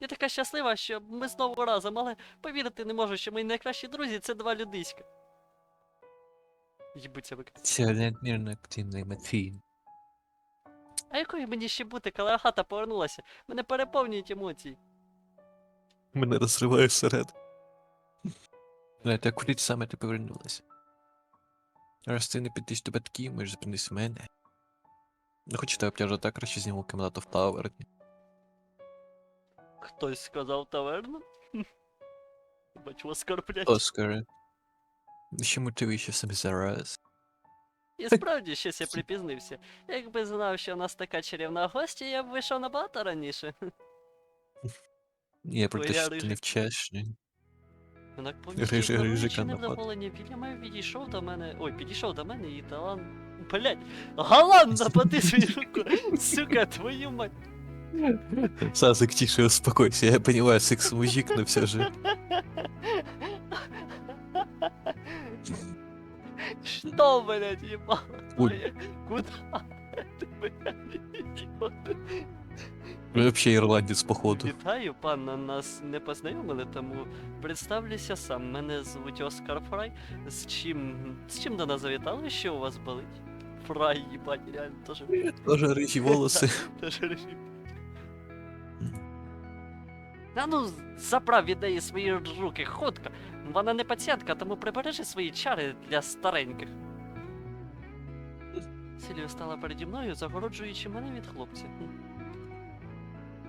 Я така щаслива, що ми знову разом, але повірити не можу, що мої найкращі друзі це два людиська. Їбуться ви. Це надмірно активний Матвій. А якою мені ще бути, коли Агата повернулася? Мене переповнюють емоції. Мене розриває всеред. Блядь, а куди саме ти повернулася? Раз ти не підеш до батьків, можеш зупинись в мене. Не хочу тебе обтяжати, так краще зніму кімнату в таверні. Хтось сказав таверну? Бачу оскорблять. Оскаре. Ще мотивуючи собі зараз. І справді щось я припізнився. Якби знав, що у нас така чарівна гостя, я б вийшов набагато раніше. Я про те, що ти рижик. невчасний. Однак напад. невдоволення Вільяма, відійшов до мене. Ой, підійшов до мене і талант. Блять, галан напади свою руку! Сука, твою мать! Сазик, тише, успокойся, я понимаю, секс мужик, но все же. Что, блять, ебало? Ой. твоє? Куда? Ти, блядь, ідіот. Вы вообще ирландец, походу. Вітаю, панна, нас не познайомили, тому представлюся сам. Мене звуть Оскар Фрай. З чим. З чим до нас завітали? Що у вас болить? Фрай, їбать, реально теж. Тоже рыжие волосы. теж режим. А ну, заправ від свої руки, хутко. Вона не пацієнтка, тому прибережи свої чари для стареньких. Сілія стала переді мною, загороджуючи мене від хлопця. Хм.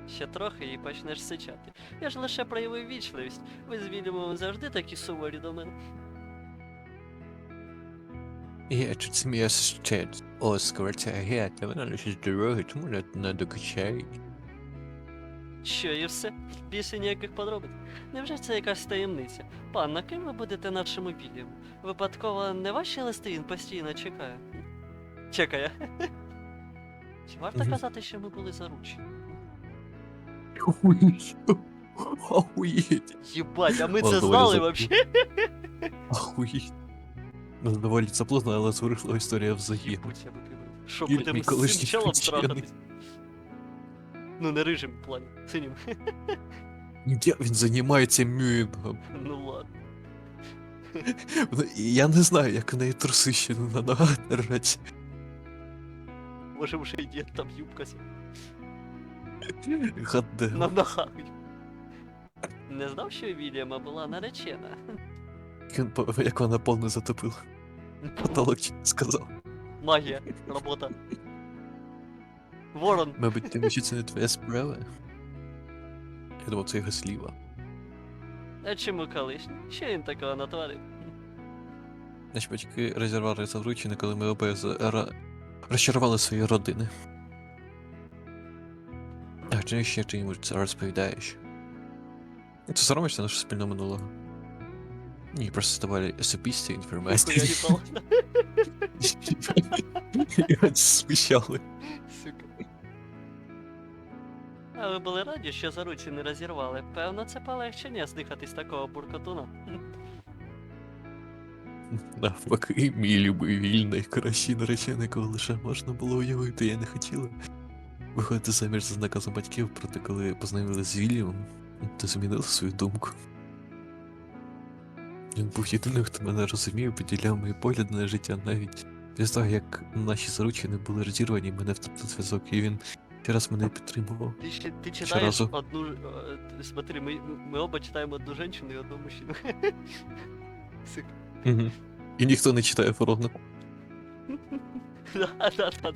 Ще трохи і почнеш сичати. Я ж лише проявив вічливість. Ви з Вільямом завжди такі суворі до мене. Я чуть смеялся ще. Оскар, це геть, вона лише дороги, тому не, докачай. Що і все? Більше ніяких подробиць. Невже це якась таємниця? Панна, ким ви будете нашому Вільяму? Випадково не ваші листи він постійно чекає? Чекає. Чи варто Мгм. казати, що ми були заручені? Охуеть. Єбать, а ми це знали за- вообще? Охуеть. Ну, доволі заплутана, але зворушила історія я би прибив. Що будемо мій з цим колишній челом вчений. трахатись? Ну, не рижим плані, синім. Я, він займається мюїнгом. ну ладно. Ну, і Я не знаю, як в неї труси ще на ногах держать. Може вже йде там юбка сі- Гадде. на ногах. Не знав, що у Вільяма була наречена. Він по- Як вона повно затопила. Потолок чуть не сказав. Магія, робота. Ворон. Мабуть, тим, що це не твоя справа. Я думав, це його сліва. А чому колишній? Що він такого натворив? Наші батьки розірвали заручини, коли ми обоє за- ра- розчарували свої родини. А чи ще ти йому це розповідаєш? Ти соромишся нашу спільну минулого? Ні, просто ставали особисті інформації. смущали. Сука. А ви були раді, що заручини розірвали? Певно, це полегшення здихатись такого буркотуна. Навпаки, мій любий вільний, кращий наречений, кого лише можна було уявити, я не хотіла. Виходити заміж за наказом батьків, проте коли познайомилися з Вільямом, то змінила свою думку. Він був єдиним, хто мене розумів, поділяв мої погляди на життя навіть після того, як наші заручини були розірвані, мене втратив зв'язок, і він ще раз мене підтримував. Ти, ще, ти читаєш разу. одну. е, Смотри, ми, ми оба читаємо одну жінку і одну мужчину. Угу. І ніхто не читає ворона. Да-да-да.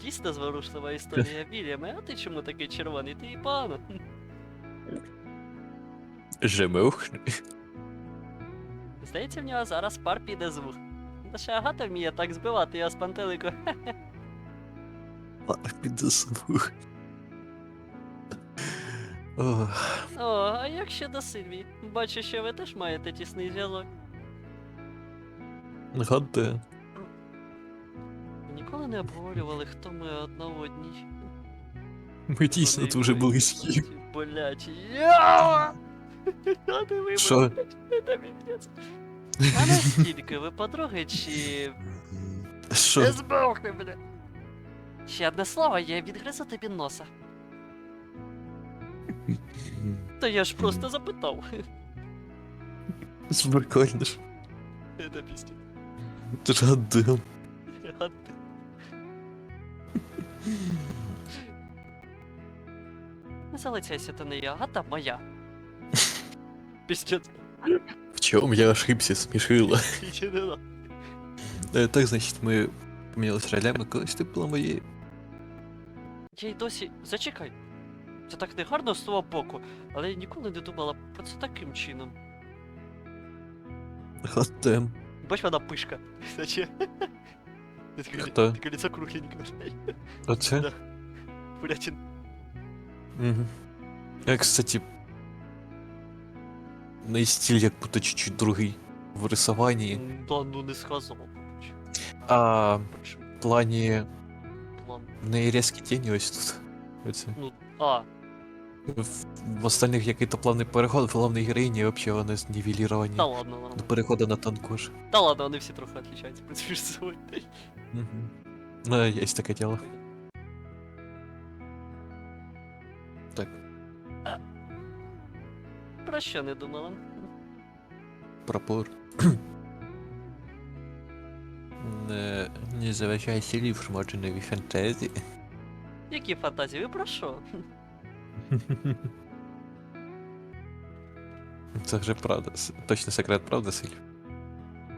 Дійсно зворушлива історія Вільяме, а ти чому такий червоний? Ти і погано. Жемеух. Здається, в нього зараз пар піде з вух. Лише Агата вміє так збивати його з пантелику. Ох. О, а як щодо Сильвії? Бачу, що ви теж маєте тісний зв'язок. Гадде. Ніколи не обговорювали, хто ми одна в одній. Ми дійсно дуже близькі. Блять, я! Що? Це піздець. А настільки ви подруги чи. Що? Не збовхни, бля. Ще одне слово, я відгризу тобі носа. Та я ж просто запитав. Прикольно ж. Це пісня. Ти ж гаддем. Не залицяйся, то не я, а та моя. Піздець. В чому я ошибся, на. Е, Так, значить, ми помінялись ролями, колись ти була моєю. Я й досі. Зачекай. Це так не гарно з твого боку, але я ніколи не думала про це таким чином. Гаддем. Бач, вона пишка. Значить. Таке Хто? таке лицо кругленьке. Оце? Бурятин. Угу. Я, кстати, на стиль як будто чуть-чуть другий в рисуванні. Да ну не сказав. А в плані план. В неї різкі тіні ось тут. Оце. Ну, а, В, в остальних який-то плавний переход, в головній героїні взагалі вони знівеліровані. та ладно, До переходу на тонкож. Та ладно, вони всі трохи відрізняються, в принципі, собою. Угу. Ну, є таке діло. Так, Про що не думала? прапор. Не, не заважай слів шмодженої фантазії. Які фантазії? Ви про що? Це вже правда. с- Точно секрет правда, Силь?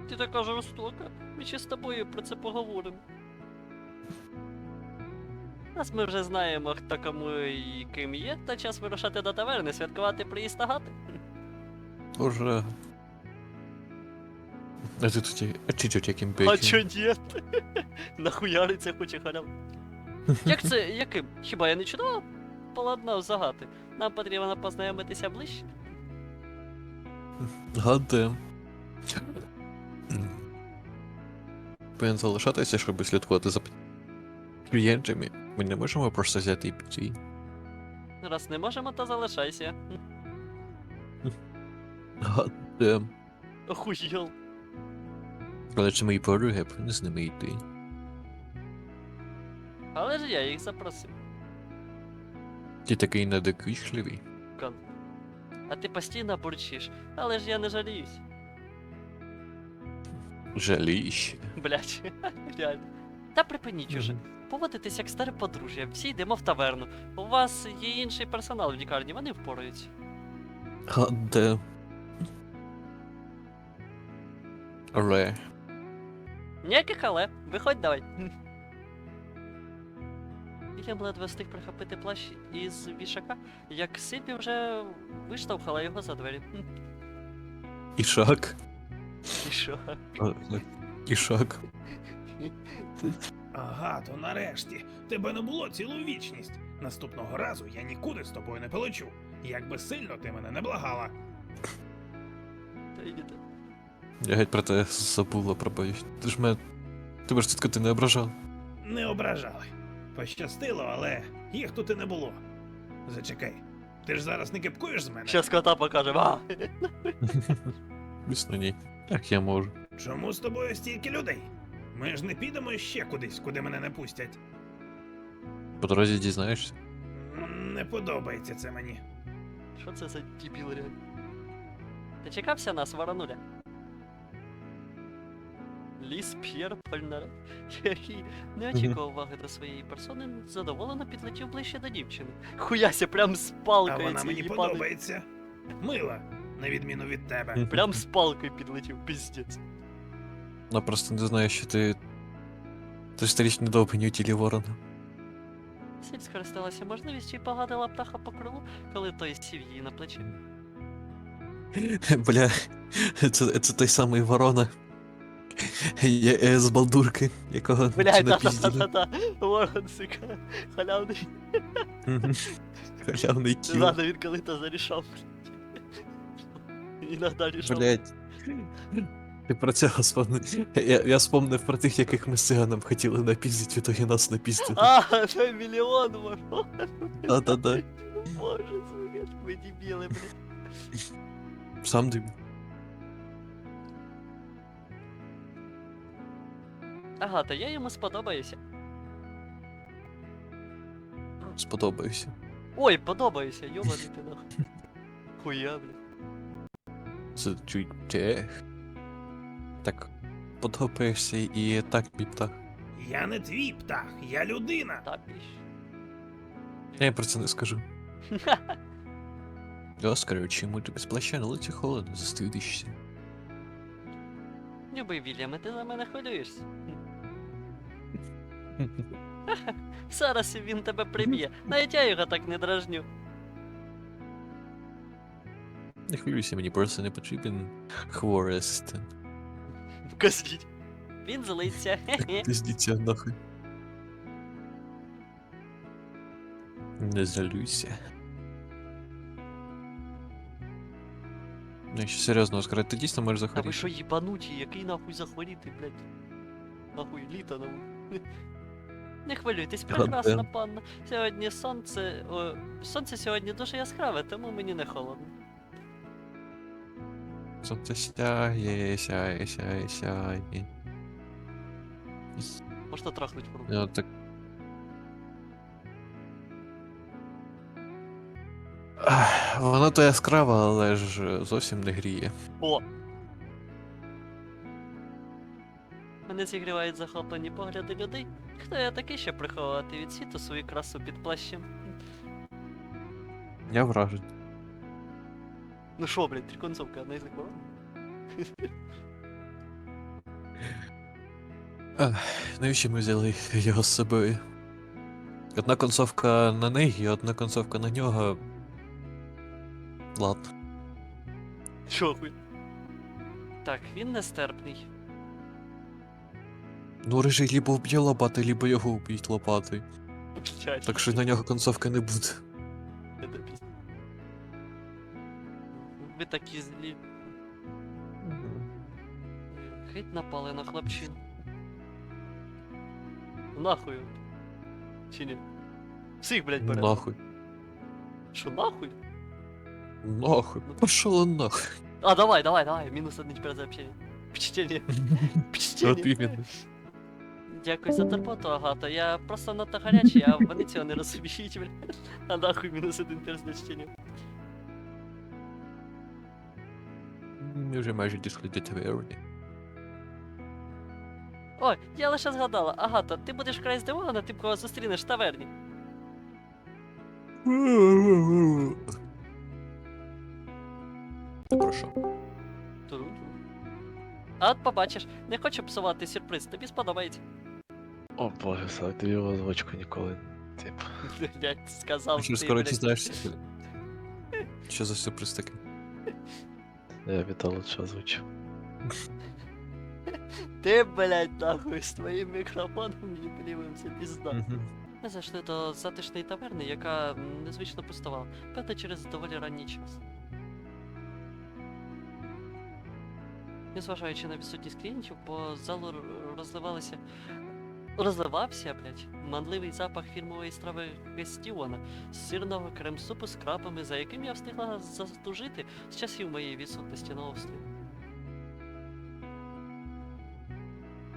Ти така жорстока. Ми ще з тобою про це поговоримо. Раз ми вже знаємо, хто кому і ким є, то час вирушати до таверни, святкувати приїзд Агати. Ура. А ти тут а чи тут яким А чо ні? Нахуяриться хоче халяв. Як це, яким? Хіба я не чудово поладнав загати? Нам потрібно познайомитися ближче. Гадем. Повинен залишатися, щоб слідкувати за клієнтами. Ми не можемо просто взяти і піти. Раз не можемо, то залишайся. Гадем. Охуєл. Але це мої подруги, я повинен з ними йти. Але ж я їх запросив. Ти такий недоквічливий. Кон. А ти постійно бурчиш, але ж я не жаліюсь. Жаліще. Блять, реально. Та припиніть уже. Поводитесь як старе подружжя, всі йдемо в таверну. У вас є інший персонал в лікарні, вони впораються. Гадем. Але. Ніяких але, виходь давай. Вільям ледве встиг прихопити плащ із вішака, як Сильві вже виштовхала його за двері. Ішак. І? Ішак. Ага, то нарешті. Тебе не було цілу вічність. Наступного разу я нікуди з тобою не полечу. Як би сильно ти мене не благала. Та йдете. Я геть про те забула про бою. Ти ж мене. Тебе ж тітка ти не ображав. Не ображали. Пощастило, але їх тут і не було. Зачекай, ти ж зараз не кипкуєш з мене? Щас кота покажемо. А! Звісно, ні. Так я можу. Чому з тобою стільки людей? Ми ж не підемо ще кудись, куди мене не пустять. По дорозі дізнаєшся. Не подобається це мені. Що це за дебіл реально? Ти чекався нас, воронуля? Ліс П'єр Польнаре, який не очікував уваги до своєї персони, задоволено підлетів ближче до дівчини. Хуяся, прям з А вона мені їбаний. подобається. Мила, на відміну від тебе. Прям з палкою підлетів, піздець. Я просто не знаю, що ти. Ти ж старіч недовго тілі ворона. Сіль скористалася можливістю і погладила птаха по крилу, коли той сів її на плечі. Бля, це, це той самий ворона. Е, з балдурки, якого Блядь, напізділи. та-та-та-та, ворон, сука, халявний. Халявний кіл. Ладно, він коли-то зарішав. Іногда рішав. Блять. Ти про це вспомнив. Я, я вспомнив про тих, яких ми з циганом хотіли напіздити, то і нас напіздили. А, це мільйон ворон. Да-да-да. Боже, сука, ви дебіли, блядь. Сам диві. Ага, то я йому сподобаюся. Сподобався. Ой, подобається, йобаний ти нахуй. Хуя, блядь. Це чуть. Так подобаєшся і так мій птах. Я не твій птах, я людина. Та піш. Я про це не скажу. Оскар, чому ти без плаща на лиці холодно застидишся? Любий Вільяме, ти за мене хвилюєшся. Зараз він тебе приб'є. Навіть я його так не дражню. Не хвилюйся, мені просто не потрібен хворий асистент. Кажіть. Він злиться. Пиздіться нахуй. Не залюйся. Ну, якщо серйозно, Оскар, ти дійсно можеш А ви захворіти? що їбануті, який нахуй захворіти, блядь? Нахуй літо нам. Не хвилюйтесь, прекрасна панна. Сьогодні сонце. О, сонце сьогодні дуже яскраве, тому мені не холодно. Сонце сяє, сяє, сяє, сяє. Можна трахнуть в руку. Я так... Ах, Воно то яскраве, але ж зовсім не гріє. О! Мене зігрівають захоплені погляди людей. Хто я такий, щоб приховувати від світу свою красу під плащем? Я вражений. Ну шо, блядь, три концовки, одна із них була? Навіщо ми взяли його з собою? Одна концовка на неї, одна концовка на нього. Ладно. Шо хуй? Так, він нестерпний. Ну, режий либо вб'є лопати, либо його вб'ють лопати. Блядь, Так що на нього концовки не буде. це пізд- Ви такі злі. Геть напали на хлопчин. Нахуй. Чи ні? Всіх, блядь, бере. Нахуй. Що, нахуй? Нахуй. Пошел нахуй. А, давай, давай, давай, мінус один теперь за общение. Почтение. Почтение. От іменно. Дякую за турботу, Агата. Я просто надто гарячий, а вони цього не розуміють, блядь. А нахуй мінус один за чтение. Ми вже майже дійшли до таверни. Ой, я лише згадала, Агата, ти будеш край здивована, ти кого зустрінеш в таверні. Ти про що? А от побачиш, не хочу псувати сюрприз, тобі сподобається. О боже, слава тобі в озвучку ніколи. Тип. Блять, сказав Що ти, скоро дізнаєшся? Що за сюрприз такий? Я Віталу що озвучив. Ти, блядь, нахуй, з твоїм мікрофоном ліпливим, це пізда. Ми зайшли до затишної таверни, яка незвично пустувала, певно через доволі ранній час. Незважаючи на відсутність клієнтів, по залу розливалися. Розливався, блядь, манливий запах фірмової страви Гестіона, сирного крем-супу з крапами, за яким я встигла застужити з часів моєї відсутності на острові.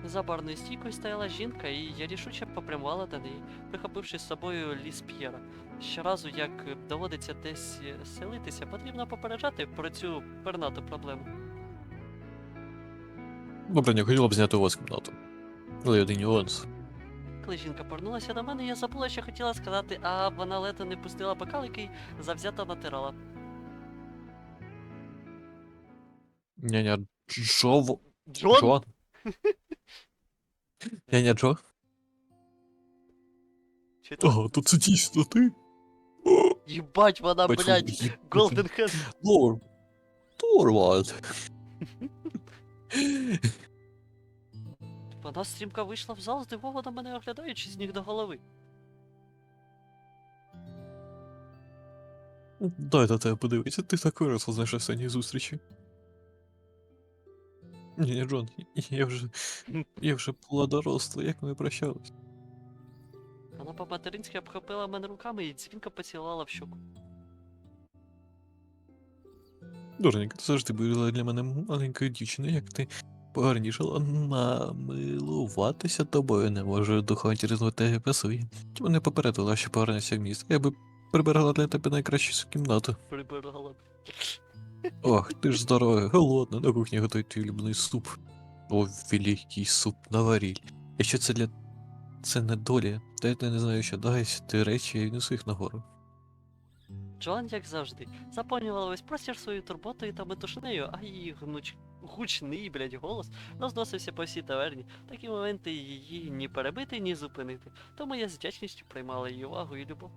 За барною стійкою стояла жінка, і я рішуче попрямувала до неї, прихопивши з собою ліс П'єра. Щоразу, як доводиться десь селитися, потрібно попереджати про цю пернату проблему. Добре, не хотіла б зняти у вас кімнату. Але один нюанс. Коли жінка повернулася до мене, я забула, що хотіла сказати, а вона ледо не пустила бокал, який завзято натирала. Няня Джо... в- Джон? Джон? Няня Джо? Чи то? Ага, то це дійсно ти? Їбать, вона, Бачу, блядь, їб- Голден Хенд. Норм. Нормально. Вона стрімко вийшла в зал, здивовано мене оглядаючи з ніг до голови. Дай до тебе подивитися, ти так виросла з нашої останньої зустрічі. Ні, ні, Джон, я вже. Я вже була доросла, як ми прощались. Вона по-материнськи обхопила мене руками і дзвінко поцілувала в щоку. Доренька, ти завжди була для мене маленькою дівчиною, як ти погарнішала намилуватися тобою не можу духовно через тебе пасує. Чому не попередила, що повернешся в місто? Я би прибирала для тебе найкращу кімнату. Прибирала. Ох, ти ж здорова, голодна, на кухні готуй твій улюблений суп. О, великий суп на варіль. Якщо це для. Це не доля, то я не знаю, що дай ти речі і несу їх нагору. Джоан, як завжди, заповнювала весь простір своєю турботою та метушнею, а її гнуч... гучний, блядь, голос розносився по всій таверні. Такі моменти її ні перебити, ні зупинити. Тому я з вдячністю приймала її увагу і любов.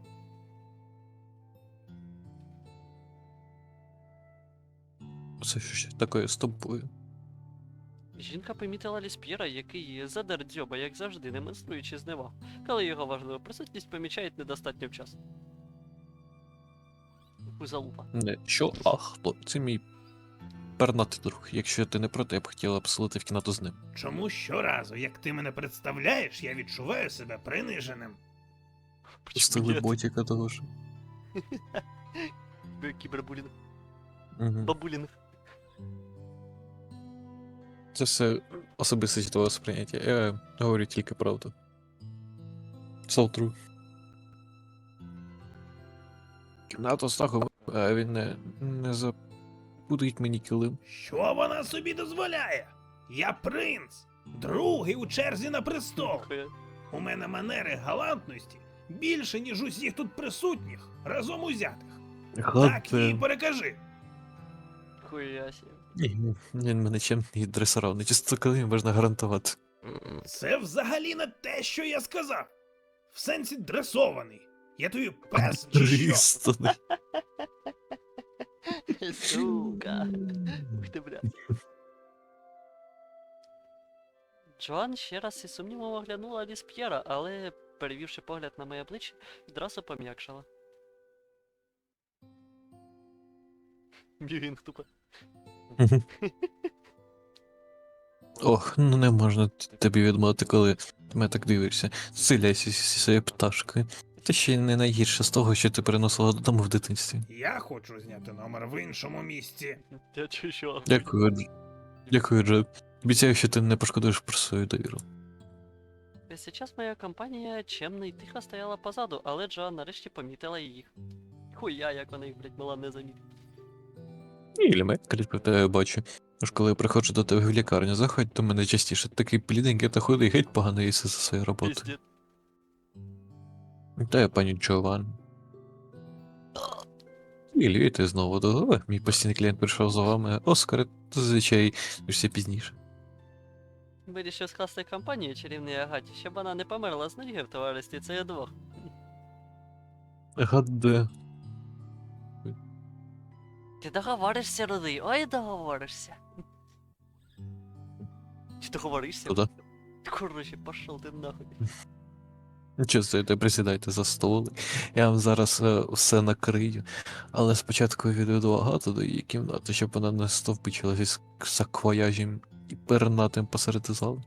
Це що ще таке з тобою? Жінка помітила Ліспіра, який задер дзьоба, як завжди, демонструючи зневагу, коли його важливу присутність помічають недостатньо вчасно. Залупа. Не, що? А хто? Це мій пернатий друг. Якщо ти не проти, я б хотіла поселити в кімнату з ним. Чому щоразу, як ти мене представляєш, я відчуваю себе приниженим. Пустили ботіка того ж. Кібербулінг. Угу. Бабулінг. Це все особисте твого сприйняття. Я говорю тільки правду. So true. Кімната Стахова, а він не, не забудить мені килим. Що вона собі дозволяє? Я принц, другий у черзі на престол. У мене манери галантності більше, ніж усіх тут присутніх, разом узятих. Так їй перекажи. Ні, він мене чим не дресував, не чисто килим можна гарантувати. Це взагалі не те, що я сказав. В сенсі дресований. Я тобі пес чи що? Сука. Ух ти, бля. Джоан ще раз із сумнівом оглянула ліс П'єра, але, перевівши погляд на моє обличчя, відразу пом'якшала. Бігінг тупо. Ох, ну не можна тобі відмовити, коли ти мене так дивишся. Селяйся зі своєю пташкою. Та ще не найгірше з того, що ти переносила додому в дитинстві. Я хочу зняти номер в іншому місці. Я чую, що. Дякую, Дж- Дякую, Джек. Обіцяю, що ти не пошкодуєш про свою довіру. Весь час моя компанія чемно і тихо стояла позаду, але Джоан нарешті помітила їх. Хуя, як вона їх, блядь, мала не замітити. Ілі коли тебе бачу. Тож коли я приходжу до тебе в лікарню, заходь до мене частіше. Такий бліденький та худий, геть погано їси за свою роботу. Піздець. Та я пані Джован. І ти знову до Мій постійний клієнт прийшов за вами. Оскар, зазвичай все пізніше. Вирішив скласти компанію чарівній Агаті, щоб вона не померла з ноги в товаристві цих двох. Гаде. Ти договоришся, рудий, ой, договоришся. Ти договоришся? Куди? Короче, пошел ти нахуй. Стоїте, присідайте за столи. Я вам зараз е, все накрию. Але спочатку відведу агату до її кімнати, щоб вона не стовпичилася з саквояжем і пернатим посеред залу.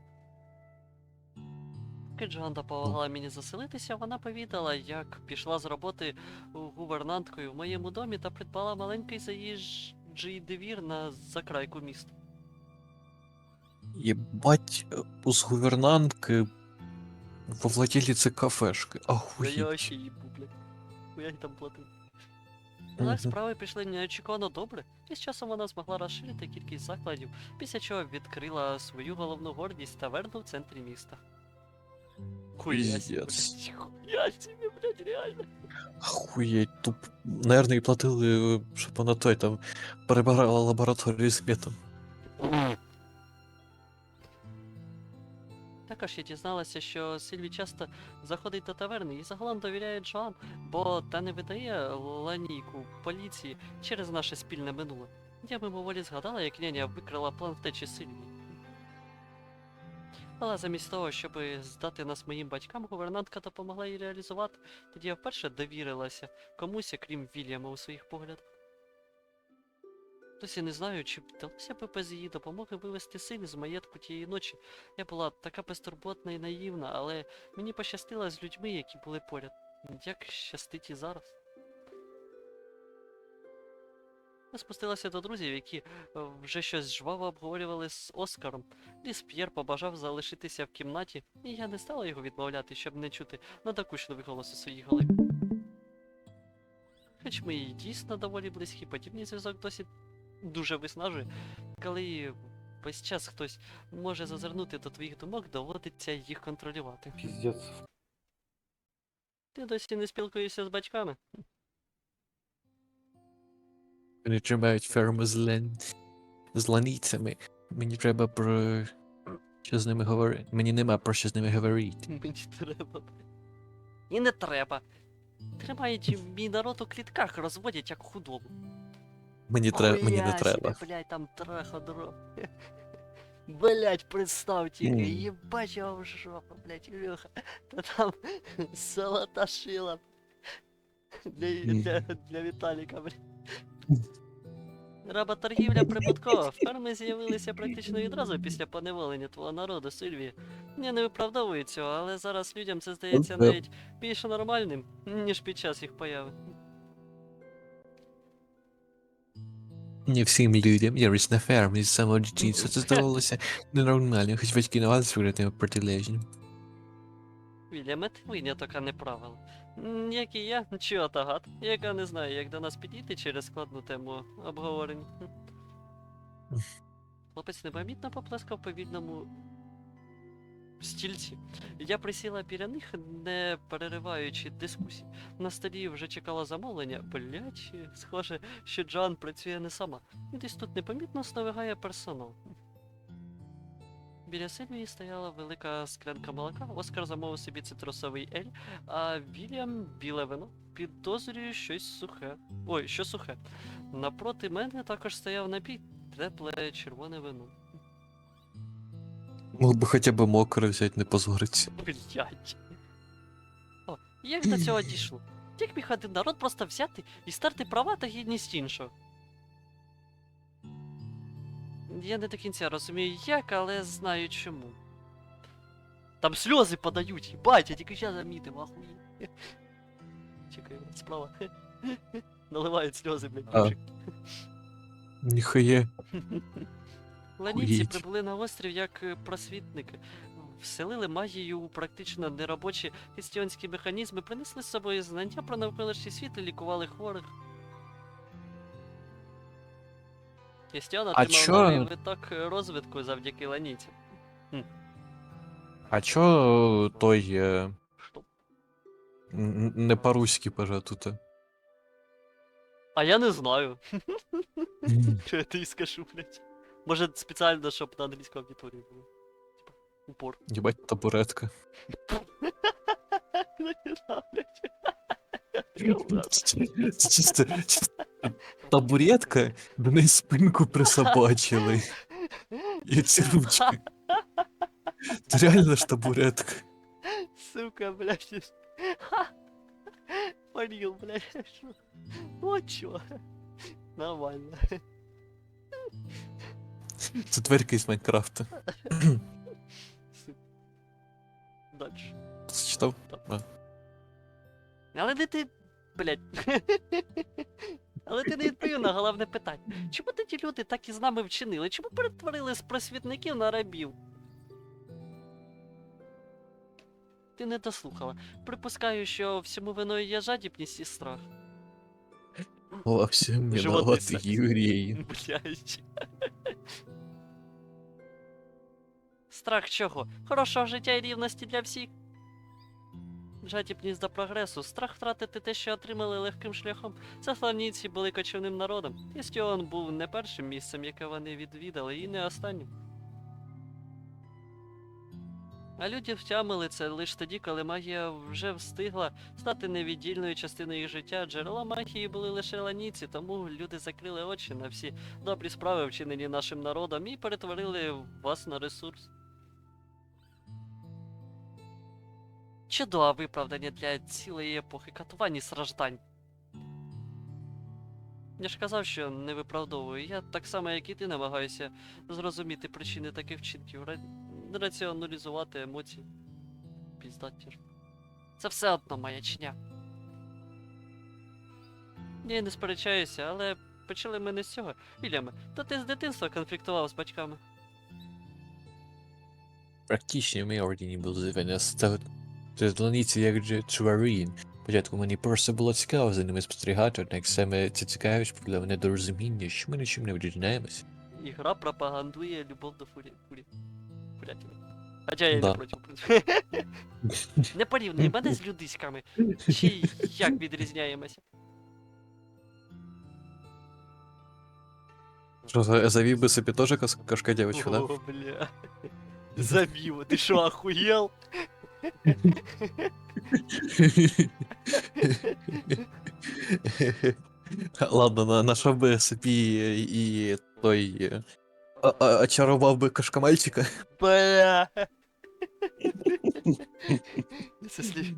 Поки Джоан допомогла мені заселитися, вона повідала, як пішла з роботи гувернанткою в моєму домі та придбала маленький заїжджий двір на закрайку міста. Єбать, е, з гувернантки во владіліці кафешки. Та я Ахуєть. вообще їбу, блядь. Хуя їй там платив. Так, Мгм. справи пішли неочікувано добре, і з часом вона змогла розширити кількість закладів, після чого відкрила свою головну гордість таверну в центрі міста. Хуя Пиздец. блядь, хуя себе, блядь, реально. Ахуєть, туп. Наверно, і платили, щоб вона той там перебирала лабораторію з метом. Також я дізналася, що Сильві часто заходить до таверни і загалом довіряє Джоан, бо та не видає ланійку поліції через наше спільне минуле. Я мимоволі згадала, як няня викрила план втечі Сильвії. Але замість того, щоб здати нас моїм батькам, гувернантка допомогла їй реалізувати, тоді я вперше довірилася комусь, крім Вільяма у своїх поглядах. Досі не знаю, чи вдалося б без її допомоги вивести син з маєтку тієї ночі, я була така безтурботна і наївна, але мені пощастило з людьми, які були поряд. Як щастить і зараз. Я спустилася до друзів, які е, вже щось жваво обговорювали з Оскаром. Ліс П'єр побажав залишитися в кімнаті, і я не стала його відмовляти, щоб не чути надокучливий голос у своїй. Хоч ми і дійсно доволі близькі, подібний зв'язок досі дуже виснажує, коли весь час хтось може зазирнути до твоїх думок, доводиться їх контролювати. Піздець. Ти досі не спілкуєшся з батьками? Вони тримають ферму з лен... з ланіцями. Мені треба про. Що з ними говорити? Мені нема про що з ними говорити. Мені треба. І не треба. Тримають мій народ у клітках, розводять як худобу. Мені, треба, мені не треба. блядь, там траходро. Блять, представь тільки, Мгм. їбать його в жопу, блять, Ілюха. Та там золота шила. Для, для, для Віталіка, блядь. Работоргівля прибуткова. Ферми з'явилися практично відразу після поневолення твого народу, Сильвія. Я не виправдовую цього, але зараз людям це здається навіть більше нормальним, ніж під час їх появи. Не всім людям я ріс на фермі з самого дитинства. Це здавалося ненормально, хоч батьки намагалися виглядати протилежні. Вільяме, ти виняток, а не правило. Як і я, чия та гад, яка не знає, як до нас підійти через складну тему обговорень. Хлопець непомітно поплескав по вільному стільці. Я присіла біля них, не перериваючи дискусій. На столі вже чекало замовлення. Блять, схоже, що Джоан працює не сама. Десь тут непомітно сновигає персонал. Біля Сильвії стояла велика склянка молока. Оскар замовив собі цитрусовий ель, а Вільям біле вино. Підозрюю щось сухе. Ой, що сухе. Напроти мене також стояв напій, тепле червоне вино. Мог би хоча б мокро взяти, не позориться. Блять. О, як до цього дійшло? Як міг один народ просто взяти і стерти права та гідність іншого? Я не до кінця розумію як, але знаю чому. Там сльози подають, їбать, я тільки зараз замітив, ахуй. Чекай, справа. Наливають сльози, блядь, А. мужик. Ніхує. Ланійці прибули на острів як е, просвітники. Вселили магію у практично неробочі християнські механізми, принесли з собою знання про навколишній світ і лікували хворих. А отримав чо- новий виток е, розвитку завдяки ланійцям. А чо той е, Що? не по-руськи пожа тут? А я не знаю. Що я тобі скажу, блядь. Може спеціально, щоб на англійську аудиторію було. Типа, упор. Єбать табуретка. Це чисто, табуретка, до неї спинку присобачили. І ці ручки. Це реально ж табуретка. Сука, блядь. Ха! Парил, блядь. Вот чё. Нормально. Це дверка із Майнкрафта. Дальше. Ти читав? Але не ти, блядь. Але ти не відповів на головне питання. Чому тоді люди так і з нами вчинили? Чому перетворили з просвітників на рабів? Ти не дослухала. Припускаю, що всьому виною є жадібність і страх. О, всім Животний виноват. Юрій. Блять. Страх чого? Хорошого життя і рівності для всіх. Жадібність до прогресу, страх втратити те, що отримали легким шляхом. Сафланійці були кочівним народом. Істіон був не першим місцем, яке вони відвідали, і не останнім. А люди втямили це лише тоді, коли магія вже встигла стати невіддільною частиною їх життя. Джерела магії були лише ланійці, тому люди закрили очі на всі добрі справи, вчинені нашим народом, і перетворили вас на ресурс. Чудове виправдання для цілої епохи катувань і страждань. Я ж казав, що не виправдовую. Я так само, як і ти, намагаюся зрозуміти причини таких вчинків, ра- раціоналізувати емоції. Піздаття ж. Це все одно маячня. Я не сперечаюся, але почали ми не з цього. Вільяме, то ти з дитинства конфліктував з батьками. Практично ми ордені були зведені. Це ланіці як же тварин. Спочатку мені просто було цікаво за ними спостерігати, однак саме ця цікавість привела мене до розуміння, що ми нічим не відрізняємося. Ігра пропагандує любов до фурі. фурі. Фурятини. Хоча я Да. не проти. в принципі. Не порівнюй мене з людиськами. Чи як відрізняємося? Що за- завів би собі теж кас- кашка дівчинку, да? О, бля. Забил, ти що, охуєл? Ладно, на- нашов би собі і той. е, Очарував би кашка. Бля. Це слі...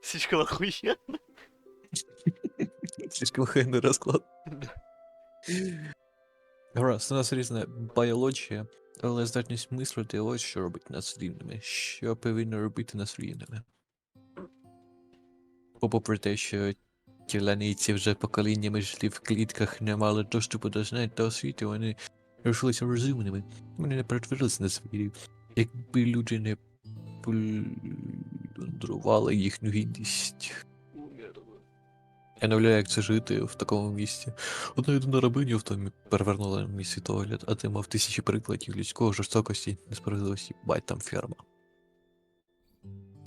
Слишком охуєл. Слишком хайний розклад. Гаразд, у нас різна біологія, але здатність мислити ось що робить нас рівними. Що повинно робити нас рівними. Бо попри те, що тіляниці вже поколіннями жили в клітках, не мали доступу до знань та освіти, вони лишилися розумними. Вони не перетворилися на звірів. Якби люди не плюндрували їхню гідність. Я не уявляю, як це жити в такому місці. Одна єдина рабиня в домі перевернула мій світогляд, а ти мав тисячі прикладів людського жорстокості, несправедливості. Бать там ферма.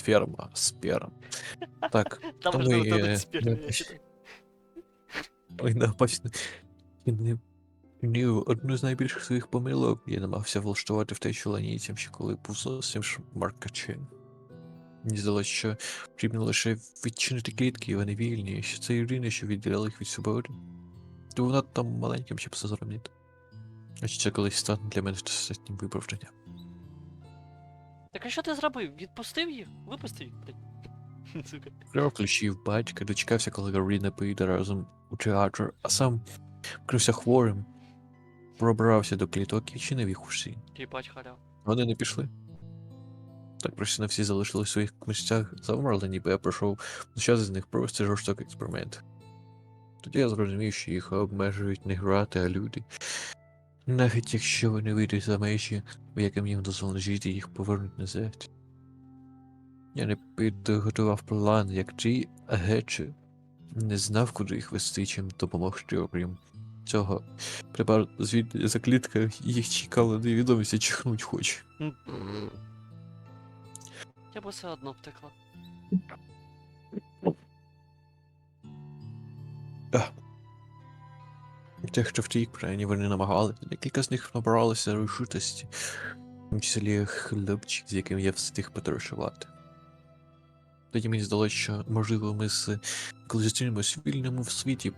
Ферма, сперм. Так, Там Тому можна е, не я пиш- считаю. ой, да, бачите. І не, не одну з найбільших своїх помилок я намагався влаштувати в те, що ланійцям, ще коли був зовсім шмаркачем. Мені здалося, що потрібно лише відчинити клітки, і вони вільні, що це єдине, що відділяли їх від свободи. То вона там маленьким ще все зробити. А це колись стане для мене достатнім виправданням? Так а що ти зробив? Відпустив їх? Випустив їх, блядь. Сука. Включив батька, дочекався, коли Гарріна поїде разом у театр, а сам вкрився хворим, пробрався до кліток і чинив їх усі. Їбать халяв. Вони не пішли. Так просто не всі залишились в своїх місцях, завмерли, ніби я пройшов час з них просто жорстокий експеримент. Тоді я зрозумів, що їх обмежують не грати, а люди. Навіть якщо вони вийдуть за межі, в яким їм дозволено жити, їх повернуть назад. Я не підготував план, як ти, а гетче не знав, куди їх вести, чим допомогти, окрім цього. Тепер звідти за клітка їх чекала невідомість, чихнуть хоч. Я б все одно втекла. Тих, хто втік, принаймні вони намагали. Декілька з них набралися рішучості, в тому числі хлопчик, з яким я встиг потрошувати. Тоді мені здалося, що, можливо, ми з коли зустрінемось в вільному в світі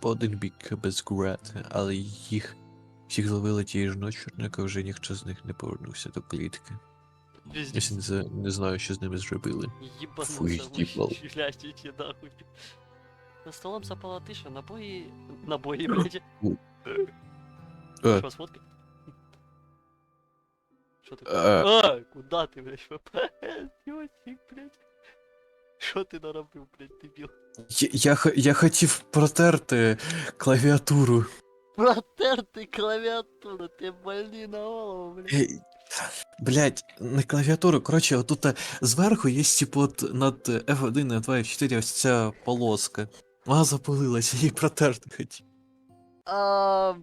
по один бік без град, але їх всіх зловили тієї ж ночі, однак вже ніхто з них не повернувся до клітки. Я не, не знаю, що з ними зробили. Фуй, Ебанулся, їбал. блядь, иди нахуй. За столом запала тиша, набої... Набої, блядь. Е, Что, сфоткай? Что ты? Е. А, куда ты, блядь, Пёсик, блядь. Що ти наробив, блядь, дебіл? я, я, хо- я хотів протерти клавіатуру. Протерти клавіатуру, ти больний на голову, блядь. Ей, Блять, не клавіатуру. Коротше, отут е, зверху є типу от над F1, F2, F4 ось ця полоска. Вона запалилася, її протерти хотів. А...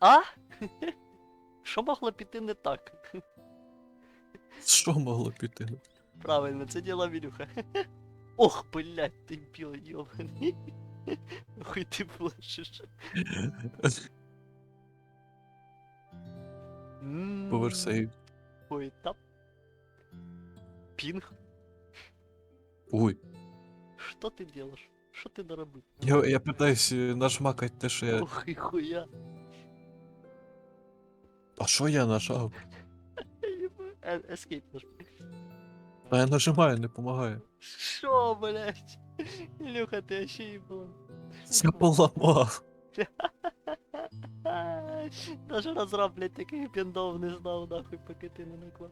А? Що могло піти не так? Що могло піти? Правильно, це діла Вілюха. Ох, блядь, ти біл йобаний. Охуй ти плачеш. Поверсей. Ой, тап. Пінг. Ой. Що ти делаешь? Що ти наробив? Я, я питаюсь е, нажмакати те, що я. Ох і хуя. А що я нажав? Е- Escape. А я нажимаю, не допомагає. Що, блядь? Ілюха, ти ще була. Це поламав. Даже розраб, блядь, таких біндов не знав, нахуй, поки ти не наклав.